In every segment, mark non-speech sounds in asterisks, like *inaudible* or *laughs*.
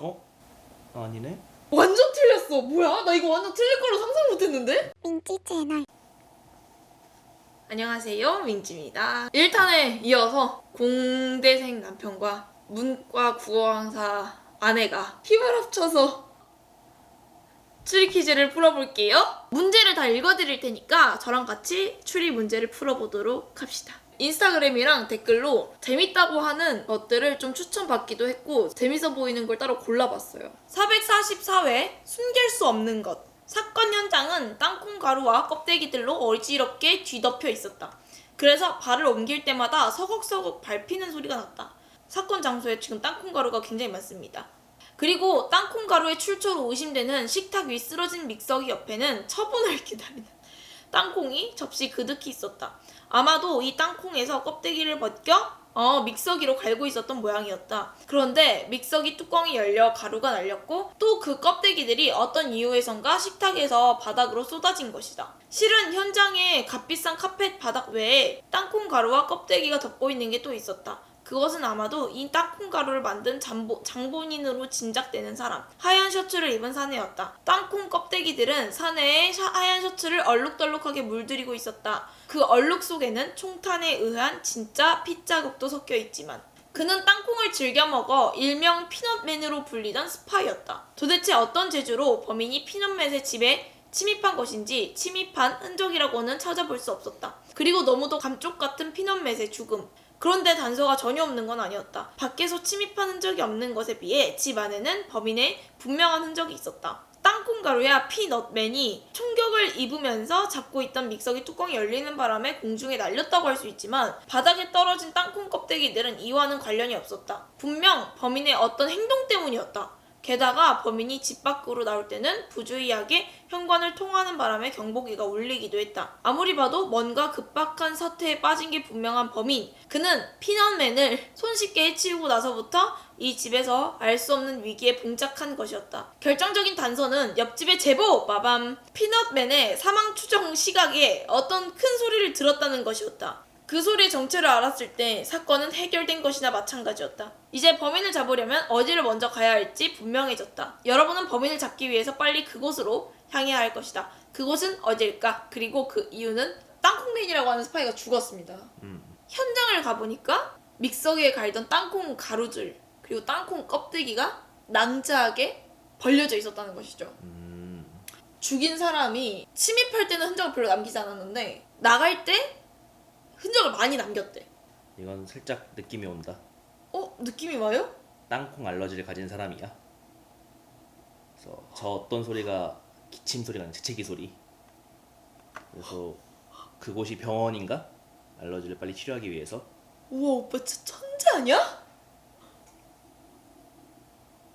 어? 아니네. 완전 틀렸어. 뭐야? 나 이거 완전 틀릴 거로 상상 못했는데? 민지 채널 안녕하세요, 민지입니다. 1탄에 이어서 공대생 남편과 문과 국어 강사 아내가 힘을 합쳐서 추리 퀴즈를 풀어볼게요. 문제를 다 읽어드릴 테니까 저랑 같이 추리 문제를 풀어보도록 합시다. 인스타그램이랑 댓글로 재밌다고 하는 것들을 좀 추천받기도 했고 재밌어 보이는 걸 따로 골라봤어요. 444회 숨길 수 없는 것 사건 현장은 땅콩 가루와 껍데기들로 어지럽게 뒤덮여 있었다. 그래서 발을 옮길 때마다 서걱서걱 밟히는 소리가 났다. 사건 장소에 지금 땅콩 가루가 굉장히 많습니다. 그리고 땅콩 가루의 출처로 의심되는 식탁 위 쓰러진 믹서기 옆에는 처분을 *laughs* 기다리는 땅콩이 접시 그득히 있었다. 아마도 이 땅콩에서 껍데기를 벗겨 어, 믹서기로 갈고 있었던 모양이었다. 그런데 믹서기 뚜껑이 열려 가루가 날렸고 또 그 껍데기들이 어떤 이유에선가 식탁에서 바닥으로 쏟아진 것이다. 실은 현장에 값비싼 카펫 바닥 외에 땅콩 가루와 껍데기가 덮고 있는 게 또 있었다. 그것은 아마도 이 땅콩 가루를 만든 장보, 장본인으로 진작되는 사람. 하얀 셔츠를 입은 사내였다. 땅콩 껍데기들은 사내에 샤- 하얀 셔츠를 얼룩덜룩하게 물들이고 있었다. 그 얼룩 속에는 총탄에 의한 진짜 핏자국도 섞여 있지만 그는 땅콩을 즐겨 먹어 일명 피넛맨으로 불리던 스파이였다. 도대체 어떤 재주로 범인이 피넛맨의 집에 침입한 것인지 침입한 흔적이라고는 찾아볼 수 없었다. 그리고 너무도 감쪽 같은 피넛맨의 죽음. 그런데 단서가 전혀 없는 건 아니었다. 밖에서 침입한 흔적이 없는 것에 비해 집 안에는 범인의 분명한 흔적이 있었다. 땅콩가루야 피넛맨이 총격을 입으면서 잡고 있던 믹서기 뚜껑이 열리는 바람에 공중에 날렸다고 할 수 있지만 바닥에 떨어진 땅콩 껍데기들은 이와는 관련이 없었다. 분명 범인의 어떤 행동 때문이었다. 게다가 범인이 집 밖으로 나올 때는 부주의하게 현관을 통하는 바람에 경보기가 울리기도 했다. 아무리 봐도 뭔가 급박한 사태에 빠진 게 분명한 범인. 그는 피넛맨을 손쉽게 해치우고 나서부터 이 집에서 알 수 없는 위기에 봉착한 것이었다. 결정적인 단서는 옆집의 제보! 마밤! 피넛맨의 사망 추정 시각에 어떤 큰 소리를 들었다는 것이었다. 그 소리의 정체를 알았을 때 사건은 해결된 것이나 마찬가지였다. 이제 범인을 잡으려면 어디를 먼저 가야 할지 분명해졌다. 여러분은 범인을 잡기 위해서 빨리 그곳으로 향해야 할 것이다. 그곳은 어딜까? 그리고 그 이유는 땅콩맨이라고 하는 스파이가 죽었습니다. 음. 현장을 가보니까 믹서기에 갈던 땅콩 가루줄 그리고 땅콩 껍데기가 낭자하게 벌려져 있었다는 것이죠. 음. 죽인 사람이 침입할 때는 흔적을 별로 남기지 않았는데 나갈 때 흔적을 많이 남겼대. 이건 살짝 느낌이 온다. 어? 느낌이 와요? 땅콩 알러지를 가진 사람이야. 그래서 저 어떤 소리가 기침 소리가 아니라 재채기 소리. 그래서 그곳이 병원인가? 알러지를 빨리 치료하기 위해서. 우와 오빠 진짜 천재 아니야?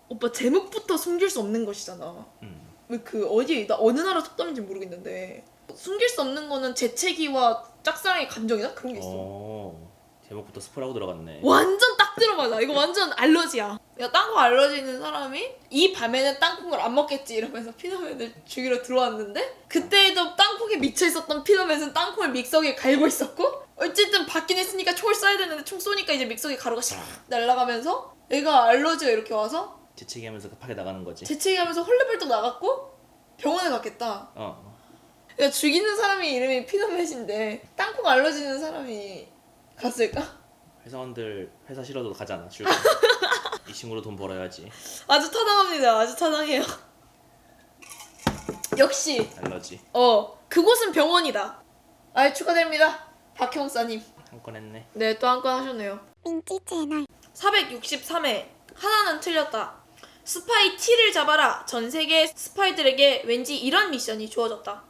오빠 제목부터 숨길 수 없는 것이잖아. 음. 왜 그 어디 나 어느 나라 속담인지 모르겠는데 숨길 수 없는 거는 재채기와 짝사랑의 감정이나 그런 게 있어. 어. 제목부터 스포라고 들어갔네. 완전 딱 들어맞아. 이거 완전 알러지야. 야 땅콩 알러지 있는 사람이 이 밤에는 땅콩을 안 먹겠지 이러면서 피너맨을 죽이러 들어왔는데 그때에도 땅콩에 미쳐 있었던 피너맨은 땅콩을 믹서기에 갈고 있었고 어쨌든 받긴 했으니까 총을 쏴야 되는데 총 쏘니까 이제 믹서기 가루가 샥 날아가면서 얘가 알러지가 이렇게 와서 재채기하면서 급하게 나가는 거지. 재채기하면서 헐레벌떡 나갔고 병원에 갔겠다. 어. 야 죽이는 사람이 이름이 피너맨인데 땅콩 알러지 있는 사람이 갔을까? 회사원들 회사 싫어도 가잖아. 출근. *laughs* 이 친구로 돈 벌어야지. 아주 타당합니다. 아주 타당해요. 역시 알러지. 어 그곳은 병원이다. 아 축하드립니다. 박형사님. 한 건 했네. 네 또 한 건 하셨네요. 민지 채널 463회 하나는 틀렸다. 스파이 T를 잡아라. 전 세계 스파이들에게 왠지 이런 미션이 주어졌다.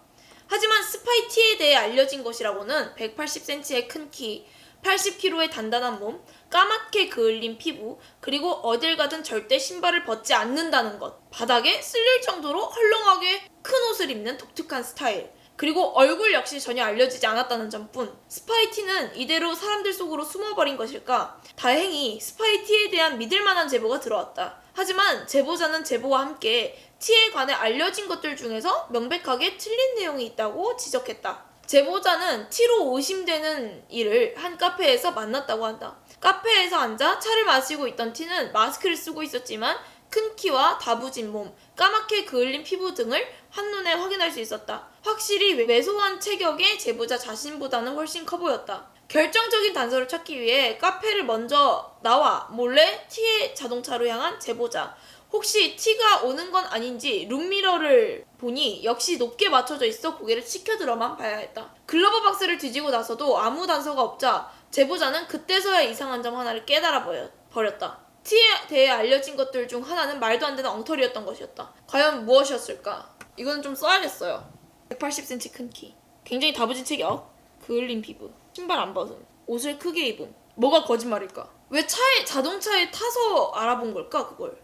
하지만 스파이 T에 대해 알려진 것이라고는 180cm의 큰 키, 80kg의 단단한 몸, 까맣게 그을린 피부, 그리고 어딜 가든 절대 신발을 벗지 않는다는 것. 바닥에 쓸릴 정도로 헐렁하게 큰 옷을 입는 독특한 스타일. 그리고 얼굴 역시 전혀 알려지지 않았다는 점뿐. 스파이티는 이대로 사람들 속으로 숨어버린 것일까? 다행히 스파이티에 대한 믿을 만한 제보가 들어왔다. 하지만 제보자는 제보와 함께 T에 관해 알려진 것들 중에서 명백하게 틀린 내용이 있다고 지적했다. 제보자는 T로 의심되는 일을 한 카페에서 만났다고 한다. 카페에서 앉아 차를 마시고 있던 티는 마스크를 쓰고 있었지만 큰 키와 다부진 몸, 까맣게 그을린 피부 등을 한눈에 확인할 수 있었다. 확실히 왜소한 체격의 제보자 자신보다는 훨씬 커 보였다. 결정적인 단서를 찾기 위해 카페를 먼저 나와 몰래 T의 자동차로 향한 제보자. 혹시 T가 오는 건 아닌지 룸미러를 보니 역시 높게 맞춰져 있어 고개를 치켜들어만 봐야 했다. 글러버 박스를 뒤지고 나서도 아무 단서가 없자 제보자는 그때서야 이상한 점 하나를 깨달아 버렸다. T에 대해 알려진 것들 중 하나는 말도 안 되는 엉터리였던 것이었다. 과연 무엇이었을까? 이건 좀 써야겠어요. 180cm 큰 키. 굉장히 다부진 체격. 그을린 피부. 신발 안 벗음. 옷을 크게 입음. 뭐가 거짓말일까? 왜 차에 자동차에 타서 알아본 걸까 그걸?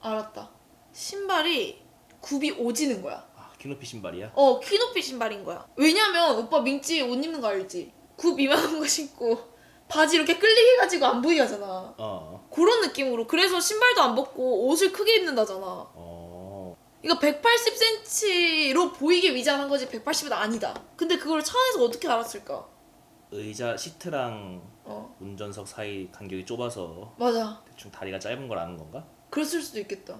알았다. 신발이 굽이 오지는 거야. 아, 키높이 신발이야? 어, 키 높이 신발인 거야. 왜냐면 오빠 민지 옷 입는 거 알지? 굽 이만한 거 신고 바지 이렇게 끌리게 해가지고 안 보이게 하잖아. 어. 그런 느낌으로. 그래서 신발도 안 벗고 옷을 크게 입는다잖아. 어. 이거 180cm로 보이게 위장한 거지 180은 아니다. 근데 그걸 차 안에서 어떻게 알았을까? 의자 시트랑 어, 운전석 사이 간격이 좁아서 맞아. 대충 다리가 짧은 걸 아는 건가? 그랬을 수도 있겠다.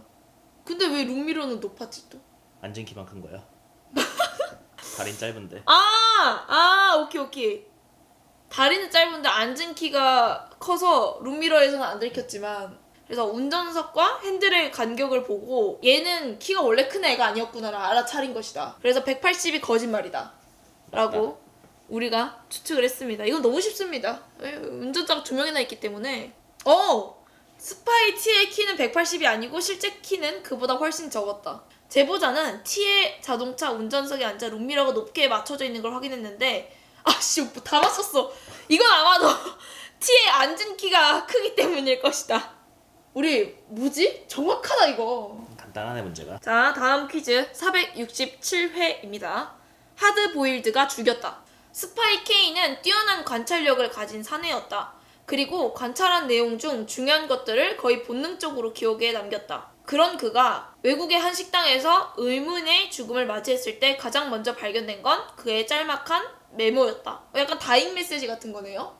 근데 왜 룸미러는 높았지 또? 앉은 키만 큰 거야. *laughs* 다리는 짧은데. 아, 아, 오케이, 오케이. 다리는 짧은데 앉은 키가 커서 룸미러에서는 안 들켰지만 그래서 운전석과 핸들의 간격을 보고 얘는 키가 원래 큰 애가 아니었구나를 알아차린 것이다. 그래서 180이 거짓말이다. 라고 우리가 추측을 했습니다. 이건 너무 쉽습니다. 왜? 운전자가 두 명이나 있기 때문에. 어! 스파이 T의 키는 180이 아니고 실제 키는 그보다 훨씬 적었다. 제보자는 T의 자동차 운전석에 앉아 룸미러가 높게 맞춰져 있는 걸 확인했는데 아씨 다 맞췄어. 이건 아마도 *laughs* T의 앉은 키가 크기 때문일 것이다. 우리 뭐지? 정확하다 이거. 간단하네 문제가. 자, 다음 퀴즈 467회입니다. 하드 보일드가 죽였다. 스파이 K는 뛰어난 관찰력을 가진 사내였다. 그리고 관찰한 내용 중 중요한 것들을 거의 본능적으로 기억에 남겼다. 그런 그가 외국의 한 식당에서 의문의 죽음을 맞이했을 때 가장 먼저 발견된 건 그의 짤막한 메모였다. 약간 다잉 메시지 같은 거네요.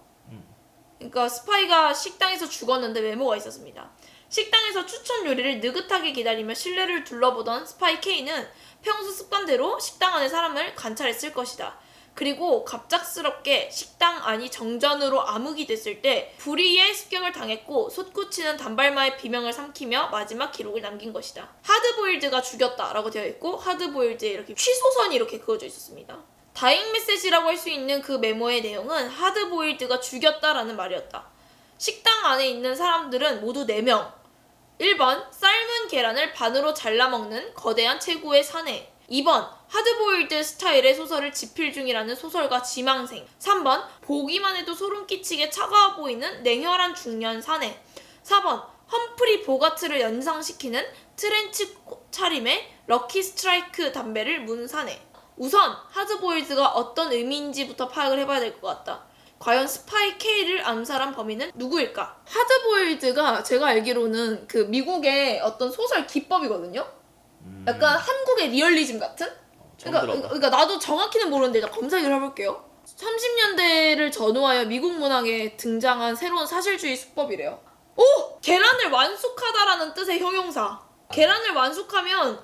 그러니까 스파이가 식당에서 죽었는데 메모가 있었습니다. 식당에서 추천 요리를 느긋하게 기다리며 실내를 둘러보던 스파이 K는 평소 습관대로 식당 안의 사람을 관찰했을 것이다. 그리고 갑작스럽게 식당 안이 정전으로 암흑이 됐을 때 불의의 습격을 당했고 솟구치는 단발마의 비명을 삼키며 마지막 기록을 남긴 것이다. 하드보일드가 죽였다라고 되어 있고 하드보일드에 이렇게 취소선이 이렇게 그어져 있었습니다. 다잉 메시지라고 할 수 있는 그 메모의 내용은 하드보일드가 죽였다라는 말이었다. 식당 안에 있는 사람들은 모두 4명. 1번 삶은 계란을 반으로 잘라 먹는 거대한 체구의 사내. 2번 하드보일드 스타일의 소설을 집필 중이라는 소설가 지망생. 3번 보기만 해도 소름 끼치게 차가워 보이는 냉혈한 중년 사내. 4번 험프리 보가트를 연상시키는 트렌치 차림의 럭키 스트라이크 담배를 문 사내. 우선 하드보일드가 어떤 의미인지부터 파악을 해봐야 될 것 같다. 과연 스파이 K를 암살한 범인은 누구일까? 하드보일드가 제가 알기로는 그 미국의 어떤 소설 기법이거든요. 음, 약간 한국의 리얼리즘 같은? 그러니까, 들어봐. 그러니까 나도 정확히는 모르는데 일단 검색을 해볼게요. 30년대를 전후하여 미국 문학에 등장한 새로운 사실주의 수법이래요. 오! 계란을 완숙하다라는 뜻의 형용사. 계란을 완숙하면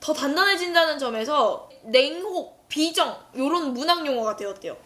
더 단단해진다는 점에서 냉혹, 비정 이런 문학 용어가 되었대요.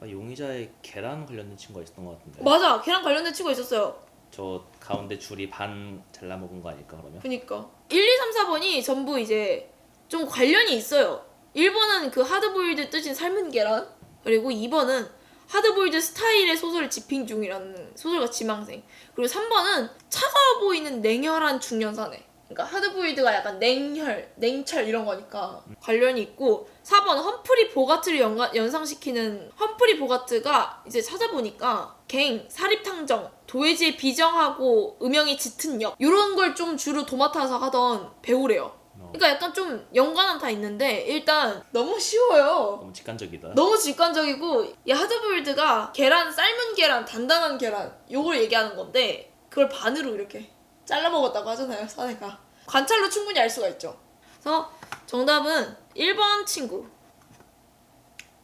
아, 용의자에 계란 관련된 친구가 있었던 것 같은데. 맞아, 계란 관련된 치고 있었어요. 저 가운데 줄이 반 잘라 먹은 거 아닐까 그러면? 그니까 1, 2, 3, 4번이 전부 이제 좀 관련이 있어요. 1번은 그 하드보일드 뜻인 삶은 계란 그리고 2번은 하드보일드 스타일의 소설을 집필 중이라는 소설가 지망생 그리고 3번은 차가워 보이는 냉혈한 중년 사내 그러니까 하드보일드가 약간 냉혈, 냉철 이런 거니까 관련이 있고 4번 험프리 보가트를 연가, 연상시키는 험프리 보가트가 이제 찾아보니까 갱, 사립탕정, 도회지의 비정하고 음영이 짙은 역 이런 걸 좀 주로 도맡아서 하던 배우래요. 어, 그러니까 약간 좀 연관은 다 있는데 일단 너무 쉬워요. 너무 직관적이다. 너무 직관적이고 이 하드보일드가 계란 삶은 계란 단단한 계란 요걸 얘기하는 건데 그걸 반으로 이렇게 잘라 먹었다고 하잖아요 사내가 관찰로 충분히 알 수가 있죠 그래서 정답은 1번 친구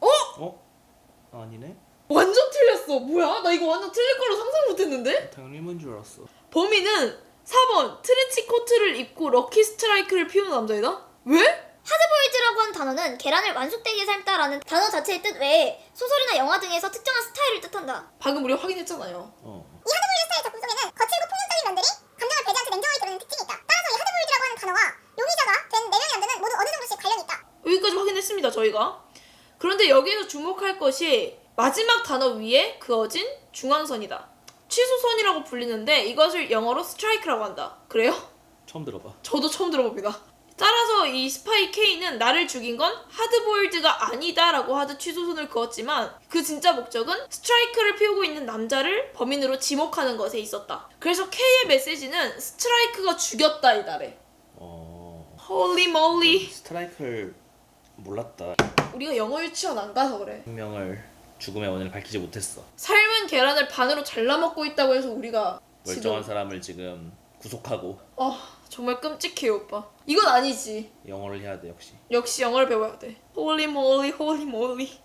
어? 아니네. 완전 틀렸어. 뭐야? 나 이거 완전 틀릴 거로 상상 못 했는데? 당연히 일본 줄 알았어. 범인은 4번 트렌치 코트를 입고 럭키 스트라이크를 피우는 남자이다? 왜? 하드보일드라고 하는 단어는 계란을 완숙되게 삶다라는 단어 자체의 뜻 외에 소설이나 영화 등에서 특정한 스타일을 뜻한다. 방금 우리 확인했잖아요. 어. 이 하드보일드 스타일 작품 속에는 거칠고 폭력적인 면들이 단어와 용의자가 된 네명의 남자는 모두 어느 정도씩 관련이 있다. 여기까지 확인했습니다, 저희가. 그런데 여기서 주목할 것이 마지막 단어 위에 그어진 중앙선이다. 취소선이라고 불리는데 이것을 영어로 스트라이크라고 한다. 그래요? 처음 들어봐. 저도 처음 들어봅니다. 따라서 이 스파이 K는 나를 죽인 건 하드보일드가 아니다라고 하듯 취소선을 그었지만 그 진짜 목적은 스트라이크를 피우고 있는 남자를 범인으로 지목하는 것에 있었다. 그래서 K의 메시지는 스트라이크가 죽였다 이달에. 어. 홀리 몰리. 스트라이크를 몰랐다. 우리가 영어 유치원 안 가서 그래. 생명을 죽음의 원인을 밝히지 못했어. 삶은 계란을 반으로 잘라 먹고 있다고 해서 우리가 멀쩡한 사람을 지금 구속하고 아 정말 끔찍해요 오빠. 이건 아니지. 영어를 해야 돼 역시. 역시 영어를 배워야 돼. 홀리 몰리 홀리 몰리.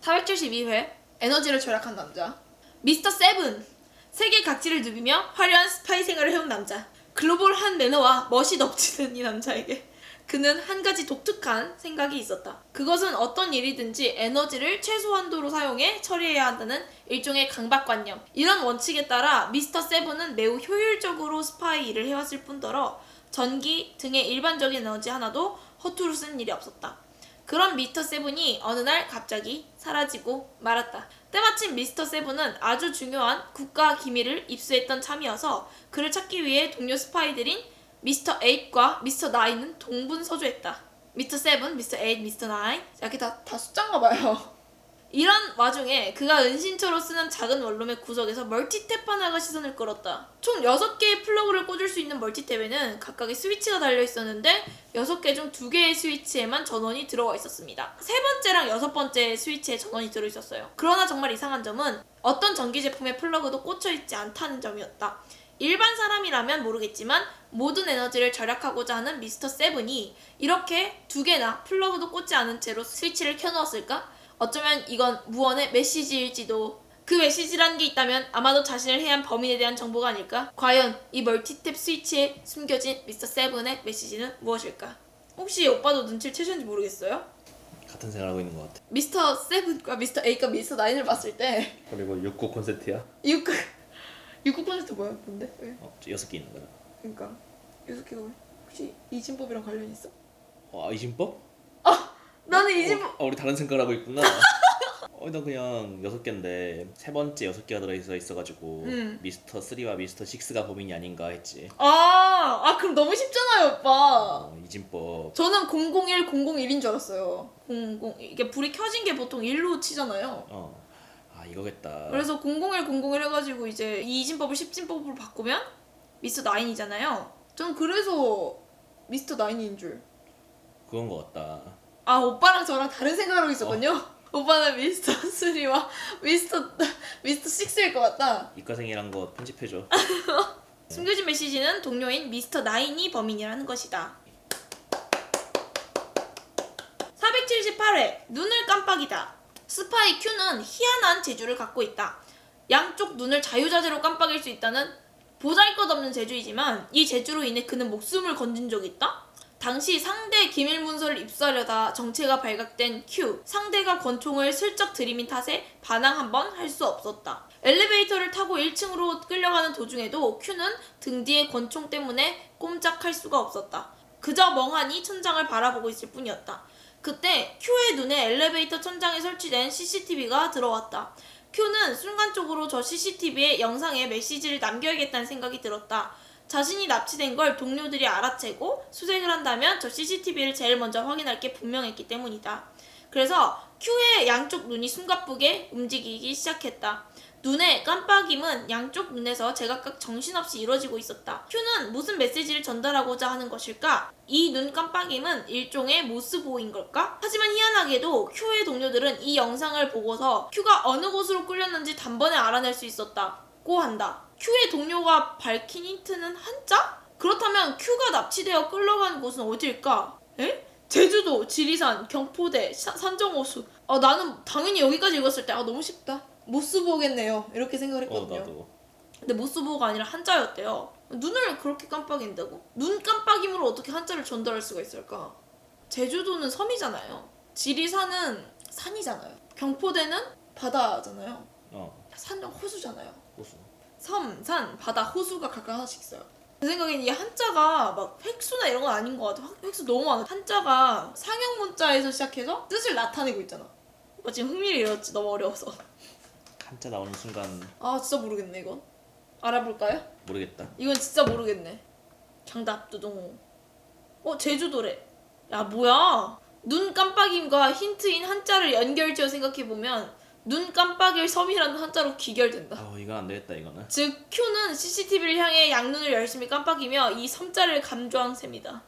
472회 에너지를 절약한 남자. 미스터 세븐. 세계 각지를 누비며 화려한 스파이 생활을 해온 남자. 글로벌한 매너와 멋이 넘치는 이 남자에게 그는 한 가지 독특한 생각이 있었다. 그것은 어떤 일이든지 에너지를 최소한도로 사용해 처리해야 한다는 일종의 강박관념. 이런 원칙에 따라 미스터 세븐은 매우 효율적으로 스파이 일을 해왔을 뿐더러 전기 등의 일반적인 에너지 하나도 허투루 쓴 일이 없었다. 그런 미스터 세븐이 어느 날 갑자기 사라지고 말았다. 때마침 미스터 세븐은 아주 중요한 국가 기밀을 입수했던 참이어서 그를 찾기 위해 동료 스파이들인 미스터 에잇과 미스터 나인은 동분서주했다. 미스터 세븐, 미스터 에잇, 미스터 나인 이렇게 다, 다 숫자인가 봐요. 이런 와중에 그가 은신처로 쓰는 작은 원룸의 구석에서 멀티탭 하나가 시선을 끌었다. 총 6개의 플러그를 꽂을 수 있는 멀티탭에는 각각의 스위치가 달려 있었는데 6개 중 2개의 스위치에만 전원이 들어와 있었습니다. 세 번째랑 여섯 번째 스위치에 전원이 들어 있었어요. 그러나 정말 이상한 점은 어떤 전기 제품의 플러그도 꽂혀 있지 않다는 점이었다. 일반 사람이라면 모르겠지만 모든 에너지를 절약하고자 하는 미스터 세븐이 이렇게 두 개나 플러그도 꽂지 않은 채로 스위치를 켜놓았을까? 어쩌면 이건 무언의 메시지일지도 그 메시지라는 게 있다면 아마도 자신을 해한 범인에 대한 정보가 아닐까? 과연 이 멀티탭 스위치에 숨겨진 미스터 세븐의 메시지는 무엇일까? 혹시 오빠도 눈치를 채셨는지 모르겠어요? 같은 생각하고 있는 것 같아. 미스터 세븐과 미스터 에잇과 미스터 나인을 봤을 때 그리고 6구 콘셉트야. 육구 육구 콘셉트 뭐야? 뭔데? 왜? 어, 저 여섯 개 있는 거야. 그러니까 여섯 개가 왜? 혹시 이진법이랑 관련 있어? 어, 이진법? 나는 이진법 어, 우리 다른 생각을 하고 있구나. 어, 나 그냥 여섯 개인데 세 번째 여섯 개가 들어있어 있어가지고 음. 미스터 3와 미스터 6가 범인이 아닌가 했지. 아, 아 그럼 너무 쉽잖아요, 오빠. 어, 이진법. 저는 001, 001인 줄 알았어요. 00 이게 불이 켜진 게 보통 1로 치잖아요. 어, 아 이거겠다. 그래서 001, 001 해가지고 이제 이진법을 10진법으로 바꾸면 미스터 나인이잖아요. 저는 그래서 미스터 나인인 줄. 그건 것 같다. 아 오빠랑 저랑 다른 생각을 하고 있었거든요. *laughs* 오빠는 미스터 3와 미스터 미스터 6일 것 같다. 이과생이란 거 편집해줘. *laughs* 숨겨진 메시지는 동료인 미스터 나인이 범인이라는 것이다. 478회 눈을 깜빡이다. 스파이 Q는 희한한 재주를 갖고 있다. 양쪽 눈을 자유자재로 깜빡일 수 있다는 보잘것없는 재주이지만 이 재주로 인해 그는 목숨을 건진 적이 있다. 당시 상대 기밀 문서를 입수하려다 정체가 발각된 Q. 상대가 권총을 슬쩍 들이민 탓에 반항 한번 할 수 없었다. 엘리베이터를 타고 1층으로 끌려가는 도중에도 Q는 등 뒤에 권총 때문에 꼼짝할 수가 없었다. 그저 멍하니 천장을 바라보고 있을 뿐이었다. 그때 Q의 눈에 엘리베이터 천장에 설치된 CCTV가 들어왔다. Q는 순간적으로 저 CCTV에 영상에 메시지를 남겨야겠다는 생각이 들었다. 자신이 납치된 걸 동료들이 알아채고 수색을 한다면 저 CCTV를 제일 먼저 확인할 게 분명했기 때문이다. 그래서 Q의 양쪽 눈이 숨가쁘게 움직이기 시작했다. 눈의 깜빡임은 양쪽 눈에서 제각각 정신없이 이루어지고 있었다. Q는 무슨 메시지를 전달하고자 하는 것일까? 이 눈 깜빡임은 일종의 모스보호인 걸까? 하지만 희한하게도 Q의 동료들은 이 영상을 보고서 Q가 어느 곳으로 끌렸는지 단번에 알아낼 수 있었다고 한다. Q의 동료가 밝힌 힌트는 한자? 그렇다면 Q가 납치되어 끌려간 곳은 어딜까? 에? 제주도, 지리산, 경포대, 사- 산정호수. 아 나는 당연히 여기까지 읽었을 때 아 너무 쉽다. 못 써보겠네요. 이렇게 생각을 어 했거든요. 나도. 근데 모스보가 아니라 한자였대요. 눈을 그렇게 깜빡인다고? 눈 깜빡임으로 어떻게 한자를 전달할 수가 있을까? 제주도는 섬이잖아요. 지리산은 산이잖아요. 경포대는 바다잖아요. 어 산정 호수잖아요. 호수. 섬, 산, 바다, 호수가 각각 하나씩 있어요. 제 생각엔 이 한자가 막 획수나 이런 건 아닌 것 같아. 획- 획수 너무 많아. 한자가 상형 문자에서 시작해서 뜻을 나타내고 있잖아. 오빠 지금 흥미를 잃었지. 너무 어려워서. 한자 나오는 순간 아 진짜 모르겠네 이건. 알아볼까요? 모르겠다. 이건 진짜 모르겠네. 정답 두둥. 어 제주도래. 야 뭐야? 눈 깜빡임과 힌트인 한자를 연결지어 생각해 보면 눈 깜빡일 섬이라는 한자로 귀결된다. 아 이건 안 되겠다 이거는. 즉 Q는 CCTV를 향해 양눈을 열심히 깜빡이며 이 섬자를 감조한 셈이다.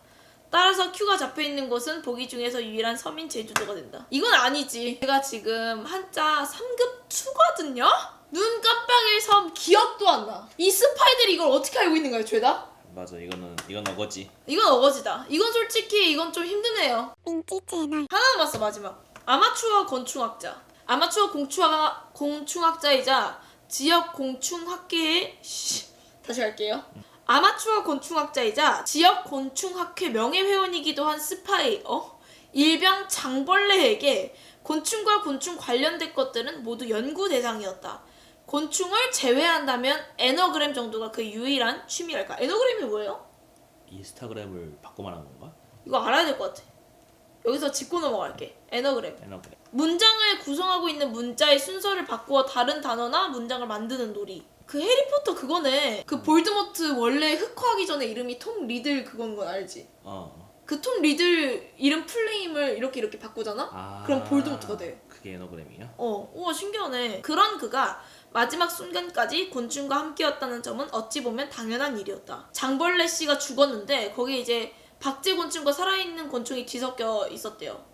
따라서 Q가 잡혀 있는 곳은 보기 중에서 유일한 섬인 제주도가 된다. 이건 아니지. 제가 지금 한자 3급 2거든요. 눈 깜빡일 섬 기억도 안 나. 이 스파이들이 이걸 어떻게 알고 있는 거야, 죄다? 맞아 이거는 이건 어거지. 이건 어거지다. 이건 솔직히 이건 좀 힘드네요. 민지 채널 하나 남았어 마지막. 아마추어 건축학자. 아마추어 공추학 공충학자이자 지역 공충학회의 씨, 다시 할게요. 아마추어 곤충학자이자 지역 곤충학회 명예회원이기도 한 스파이, 어? 일병 장벌레에게 곤충과 곤충 관련된 것들은 모두 연구 대상이었다. 곤충을 제외한다면 에너그램 정도가 그 유일한 취미랄까. 에너그램이 뭐예요? 인스타그램을 바꿔 말한 건가? 이거 알아야 될 것 같아. 여기서 짚고 넘어갈게. 에너그램. 에너그램. 문장을 구성하고 있는 문자의 순서를 바꾸어 다른 단어나 문장을 만드는 놀이. 그 해리포터 그거네. 그 볼드모트 원래 흑화하기 전에 이름이 톰 리들 그건 건 알지? 어. 그 톰 리들 이름 풀네임을 이렇게 이렇게 바꾸잖아? 아. 그럼 볼드모트가 돼. 그게 에너그램이야? 어, 우와 신기하네. 그런 그가 마지막 순간까지 곤충과 함께였다는 점은 어찌 보면 당연한 일이었다. 장벌레 씨가 죽었는데 거기에 이제 박제 곤충과 살아있는 곤충이 뒤섞여 있었대요.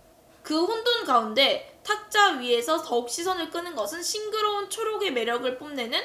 그 혼돈 가운데 탁자 위에서 더욱 시선을 끄는 것은 싱그러운 초록의 매력을 뽐내는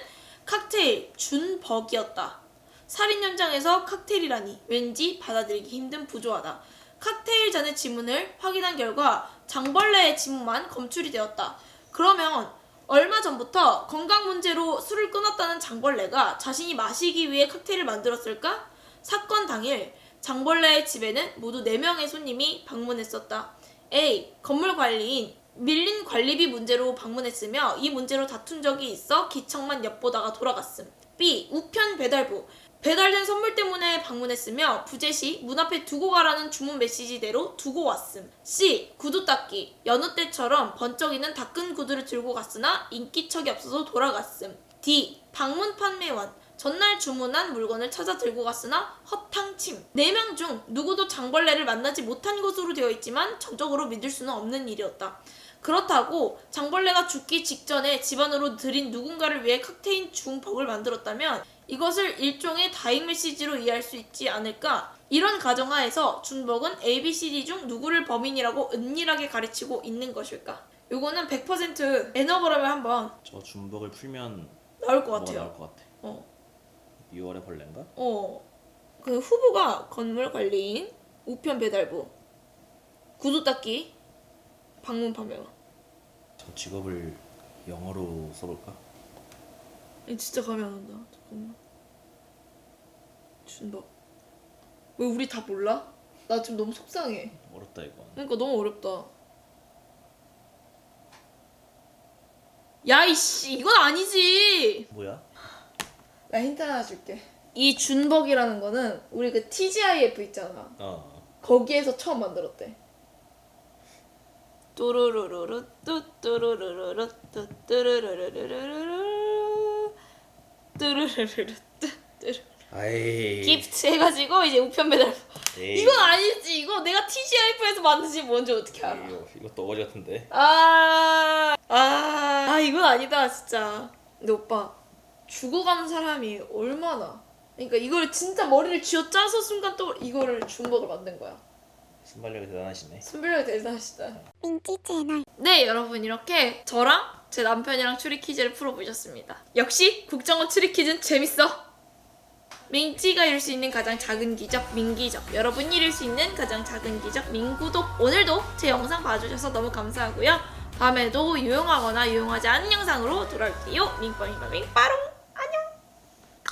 칵테일 준벅이었다. 살인 현장에서 칵테일이라니 왠지 받아들이기 힘든 부조하다. 칵테일 잔의 지문을 확인한 결과 장벌레의 지문만 검출이 되었다. 그러면 얼마 전부터 건강 문제로 술을 끊었다는 장벌레가 자신이 마시기 위해 칵테일을 만들었을까? 사건 당일 장벌레의 집에는 모두 4명의 손님이 방문했었다. A. 건물 관리인 밀린 관리비 문제로 방문했으며 이 문제로 다툰 적이 있어 기척만 엿보다가 돌아갔음. B. 우편 배달부 배달된 선물 때문에 방문했으며 부재 시 문 앞에 두고 가라는 주문 메시지대로 두고 왔음. C. 구두 닦기. 여느 때처럼 번쩍이는 닦은 구두를 들고 갔으나 인기척이 없어서 돌아갔음. D. 방문 판매원. 전날 주문한 물건을 찾아 들고 갔으나 허탕침. 4명 중 누구도 장벌레를 만나지 못한 것으로 되어 있지만 전적으로 믿을 수는 없는 일이었다. 그렇다고 장벌레가 죽기 직전에 집안으로 들인 누군가를 위해 칵테인 중벅을 만들었다면 이것을 일종의 다잉 메시지로 이해할 수 있지 않을까? 이런 가정하에서 준벅은 ABCD 중 누구를 범인이라고 은밀하게 가르치고 있는 것일까? 요거는 100% 에너그램을 한번 저 준벅을 풀면 나올 것 뭐가 같아요. 나올 것 같아. 어. 6월의 벌레인가? 어. 그 후보가 건물 관리인, 우편 배달부, 구두 닦기, 방문 판매원. 저 직업을 영어로 써볼까? 이 진짜 감이 안 온다. 잠깐만. 준박. 왜 우리 다 몰라? 나 지금 너무 속상해. 어렵다 이건. 그러니까 너무 어렵다. 야 이씨 이건 아니지. 뭐야? 나 힌트 하나 줄게. 이 준벅이라는 거는 우리 그 TGIF 있잖아. 어. 거기에서 처음 만들었대. 뚜루루루루 뚜뚜루루루루 뚜뚜루루루루루 뚜루루루루 뚜뚜루 아이. 기프트 해가지고 이제 우편 배달. 에이. 이건 아니지. 이거 내가 TGIF에서 만든지 뭔지 어떻게 알아? 이거 이것도 어거지 같은데. 아, 아, 아, 이건 아니다, 진짜. 근데 오빠, 죽어가는 사람이 얼마나. 그러니까 이걸 진짜 머리를 쥐어 짜서 순간 또 이거를 중복을 만든 거야. 순발력이 대단하시네. 순별력이 대단하시다. 민지 채널 네, 여러분, 이렇게 저랑 제 남편이랑 추리 퀴즈를 풀어보셨습니다. 역시 국정원 추리 퀴즈는 재밌어. 민찌가 잃을 수 있는 가장 작은 기적 민기적 여러분이 잃을 수 있는 가장 작은 기적 민구독 오늘도 제 영상 봐주셔서 너무 감사하고요 다음에도 유용하거나 유용하지 않은 영상으로 돌아올게요 민빠민빠 민빠롱